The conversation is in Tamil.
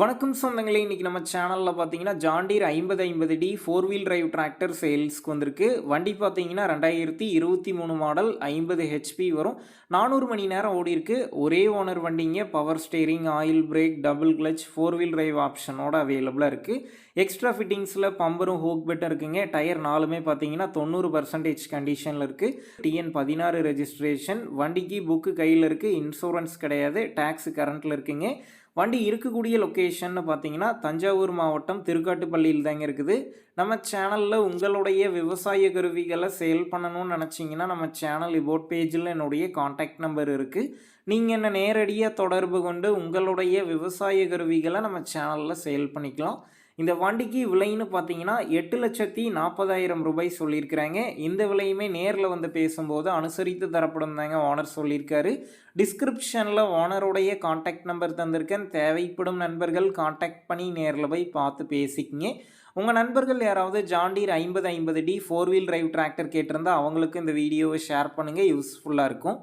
வணக்கம் சொந்தங்களே இன்றைக்கி நம்ம சேனலில் பார்த்தீங்கன்னா ஜாண்டீர் ஐம்பது ஐம்பது D four wheel drive tractor சேல்ஸ்க்கு வந்திருக்கு. வண்டி பார்த்தீங்கன்னா ரெண்டாயிரத்தி இருபத்தி மூணு மாடல் ஐம்பது ஹெச்பி வரும். நானூறு மணி நேரம் ஓடி இருக்கு. ஒரே ஓனர் வண்டிங்க. Power steering oil brake double clutch four wheel drive ஆப்ஷனோட அவைலபிளாக இருக்குது எக்ஸ்ட்ரா ஃபிட்டிங்ஸில் பம்பரும் ஹோக் பெட்டும் இருக்குங்க. டயர் நாலுமே பார்த்தீங்கன்னா தொண்ணூறு பர்சன்டேஜ் கண்டிஷனில் இருக்குது டிஎன் பதினாறு ரெஜிஸ்ட்ரேஷன் வண்டிக்கு புக்கு கையில் இருக்குது இன்சூரன்ஸ் கிடையாது. டேக்ஸ் கரண்ட்டில் இருக்குங்க. வண்டி இருக்கக்கூடிய லொக்கேஷன் பார்த்தீங்கன்னா தஞ்சாவூர் மாவட்டம் திருக்காட்டுப்பள்ளியில் தாங்க இருக்குது. நம்ம சேனலில் உங்களுடைய விவசாய கருவிகளை சேல் பண்ணணும்னு நினச்சிங்கன்னா நம்ம சேனல் இபோட் பேஜில் என்னுடைய காண்டாக்ட் நம்பர் இருக்குது நீங்கள் என்ன நேரடியாக தொடர்பு கொண்டு உங்களுடைய விவசாய கருவிகளை நம்ம சேனலில் சேல் பண்ணிக்கலாம். இந்த வண்டிக்கு விலைன்னு பார்த்தீங்கன்னா எட்டு லட்சத்தி நாற்பதாயிரம் ரூபாய் சொல்லியிருக்கிறாங்க. இந்த விலையுமே நேரில் வந்து பேசும்போது அனுசரித்து தரப்படும் தாங்க ஓனர் சொல்லியிருக்காரு. டிஸ்கிரிப்ஷனில் ஓனருடைய காண்டாக்ட் நம்பர் தந்திருக்கேன். தேவைப்படும் நண்பர்கள் காண்டாக்ட் பண்ணி நேரில் போய் பார்த்து பேசிக்கிங்க. உங்கள் நண்பர்கள் யாராவது ஜாண்டீர் ஐம்பது ஐம்பது D four wheel drive tractor கேட்டிருந்தா அவங்களுக்கு இந்த வீடியோவை ஷேர் பண்ணுங்கள் யூஸ்ஃபுல்லாக இருக்கும்.